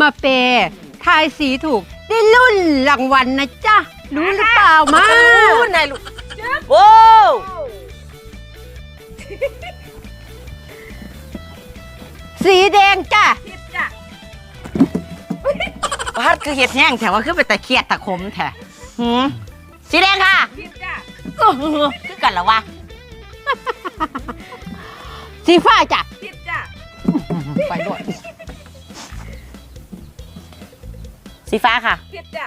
มาเปย์ทายสีถูกได้รุ่นรางวัลนะจ๊ะ รู้หรือเปล่ามาอู้นายลูกโว้สีแดงจ้ะทิพย์จ้ะพัดคือเห็ดแห้งแถวว่าคือเป็นตะเคียดตะคมแท้หืมสีแดงค่ะทิพย์จ้ะคือกันเหรอวะ สีฟ้าจ้ะทิพย์จ้ะไปด้วย สีฟ้าค่ะทิพย์จ้ะ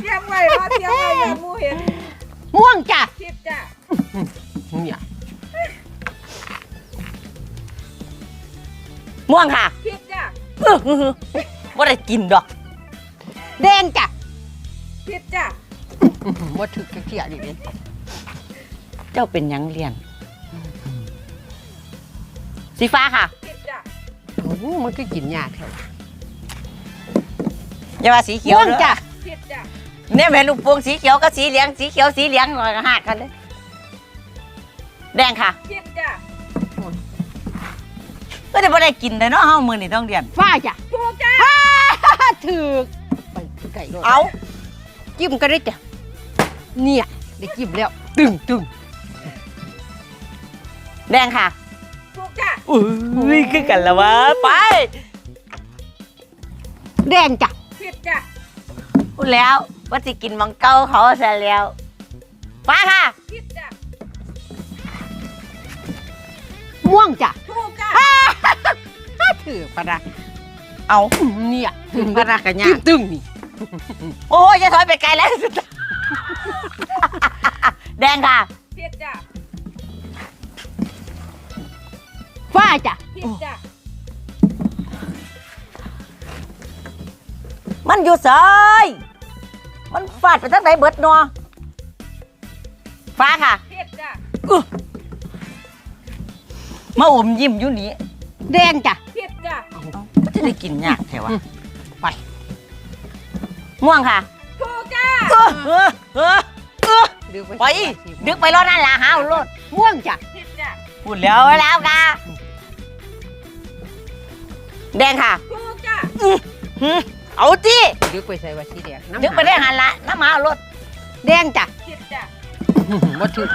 เตรียมไว้ว่าเตรียมไว้อย่ามูเห็นม่วงจ้ะทิพย์จ้ะเนี่ยม่วงค่ะทิพย์จ้ะว่าได้กินดอก แดงจ้ะทิพย์จ้ะว่าถึกกระเทียดิเนี่ยเจ้าเป็นหยังเรียนสีฟ้าค่ะทิพย์จ้ะโอ้โหมันก็กินยากแท้ อย่าว่าสีเขียวม่วงเด้อจ้ะทิพย์จ้ะเนี่ยแม่ลูกโป่งสีเขียวกับสีเหลืองสีเขียวสีเหลืองหน่อยก็หักกันเลย แดงค่ะทิพย์จ้ะก็จะไม่ได้กินเลยเนาะเฮามือนี่ต้องเรียน ฟ้าจ้ะถูกจ้ะถึกไปไก่ด้วยเอาจิ้มก็ได้จ้ะเนี่ยได้จิ้มแล้ว ตึงตึงแดงค่ะ ถูกจ้ะอุ้ยคือกันแล้ววะไป แดงจ้ะ ทิพย์จ้ะพูดแล้วว่าสิกินมังเก้าเขาซะแล้วฟ้าค่ะทิพย์จ้ะม่วงจ้ะถูกจ้ะถือปะนะเอาเนี่ยถึถึงงปะพระนะรากันยาจิ้มตึงนี่โอ้ยจะถอยไปไกลแล้วแดงค่ะทิพย์จ้ะฟ้าจ้ะทิพย์จ้ะ มันอยู่ซอยมันฟาดไปทั้งไหนเบิดนัวฟ้าค่ะทิพย์จ้ะมาอมยิ้มอยู่นี่แดงจ้ะทิพย์จ้ะก็จะได้กินยากแถวะไป ม่วงค่ะถูกจ้ะเออเออเออเออดึกไปดึกไปรอดนั่นล่ะหาวรถม่วงจ้ะทิพย์จ้ะพูดแล้วแล้วค่ะ แดงค่ะถูกจ้ะหึ เอาจีดึกไปใส่ว่าสีแดงน้ำดึกไปได้หันละน้ำหมารถแดงจ้ะทิพย์จ้ะว่าถือ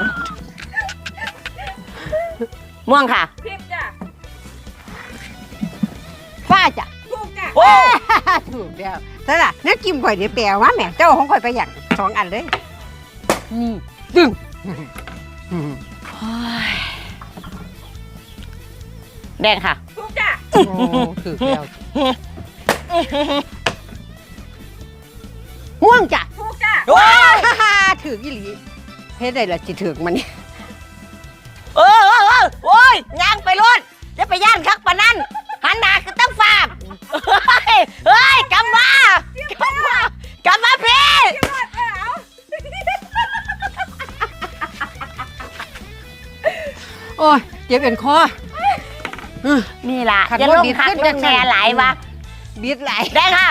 ม่วงค่ะทิพย์จ้ะฟ้าจ้ะถูกจ้ะโอ้ถูกแล้วแต่ละนักกิมข่อยเดี๋ยวแปลว่าแม่เจ้าของข่อยไปอย่างสองอันเลยนี่ตึงแดงค่ะถูกจ้ะโอ้ถือแล้ว ม่วงจ้ะถูกจ้ะโอ้ยถืออีหลีเฮ็ดได้ละจิถือมันนี่เออเออเออโอ้ยย่างไปรถจะไปย่านคักปะนั่นหันหน้าก็ต้องฟาบเฮ้ยเฮ้ยกำมากำมากำมาพี่เดี๋ยวก่อนเออเอาโอ้ยเจ็บเป็นคอนี่ล่ะขัดอย่าว่าลงบิดคักขึ้นลงแหน่จังๆหลายวะบิดไหลายได้ค่ะ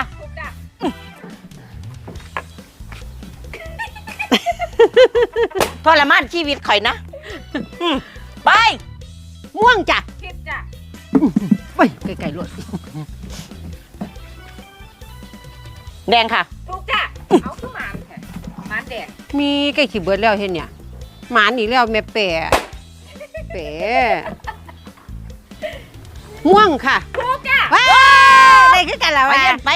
ทรมานชีวิตข่อยนะอืมไป ม่วงจ้ะทิพย์จ้ะไปไกลๆรถแดงค่ะ ถูกจ้ะ เอาขึ้นมาแทนหมันแดงมีใกล้ขีเบิดแล้วเห็นเนี่ย หมาหนีแล้วแม่แปะแปะม่วงค่ะถูกจ้ะว้าวได้ขึ้นกันแล้วไปว่ะเล่นไป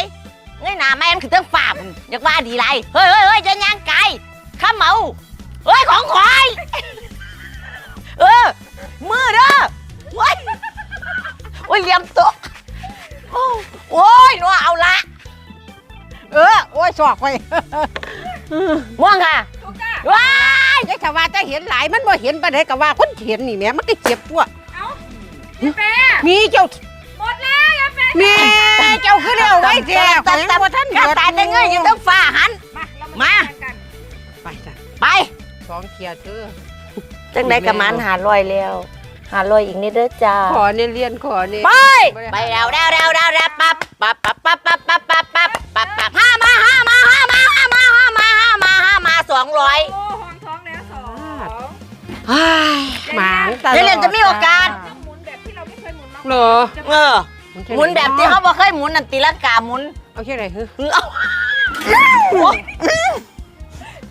เงยหน้าแม่นคือเต้องฝ่าพุ่นอยากว่าดีไร เฮ้ยเฮ้ยเฮ้ยจะย่างไก่ ข้าเมาเฮ้ยของควายเออมือเด้อโอ้ยโอ้ยเหลี่ยมตกโอ้โอ้ยนัวเอาละ เออโอ้ยสอกไปม่วงค่ะถูกจ้ะว้ายยายชาวาจะเห็นหลายมันบ่เห็นปานใดก็ว่าคนเห็นนี่แหม่มันก็เจ็บปวดเอาอย่าแปรมีเจ้าหมดแล้วอย่าแปรแม่เจ้าคือเร็วไว้แท้ขอยังบ่ทันข้าตายได้เงยอยู่เต้องฝ่าหันมา สองเทียเธอจังได้กระมันหาลอยแล้วหาลอยอีกนิดเด้อจ้าขอเนี่ยเรียนขอเนี่ยไปไปแล้วแล้วแล้วแล้วแล้วปั๊บปั๊บปั๊บปั๊บปั๊บปั๊บปั๊บปั๊บปั๊บปั๊บห้ามาห้ามาห้ามาห้ามาห้ามาห้ามาห้ามาสองร้อยโอ้ห้องท้องแล้วสองเฮ้ยหมางตลอดเดี๋ยวเรียนจะมีโอกาสจะหมุนแบบที่เราไม่เคยหมุนมาเหรอจะเออโหมุนแบบที่เขาบ่เคยหมุนนั่นตีลังกาหมุนเอาแค่ไหนฮึเอา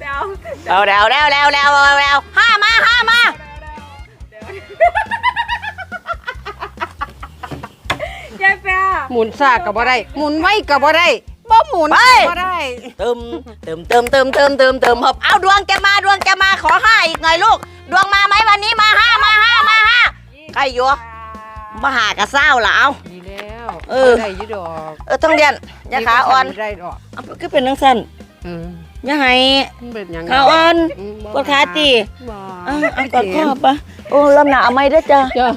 เดี๋ยวเอาแล้วแล้วแล้วแล้วแล้วห้ามาห้ามายายแปรหมุนซากก็บ่ได้หมุนไว้ก็บ่ได้บ่หมุนก็บ่ได้เติมเติมเติมเติมเติมเติมเติมครับเอาดวงแกมาดวงแกมาขอห้าอีกหน่อยลูก ดวงมาไหมวันนี้มาห้ามาห้ามาห้าใครอยู่มาหากระเซ้าละเอาดีแล้วเออได้อยู่ดอกเออต้องเรียนอย่าขาอ่อนได้ดอกเอาก็เป็นนังสั้นเออ อย่าให้มันเป็นหยังขาอ่อนอืมบ่ปวดขาตีบ่เอาเอากอดข้อปะโอ้ลำหนาเอาไม่ได้อจ้ะ จ้ะ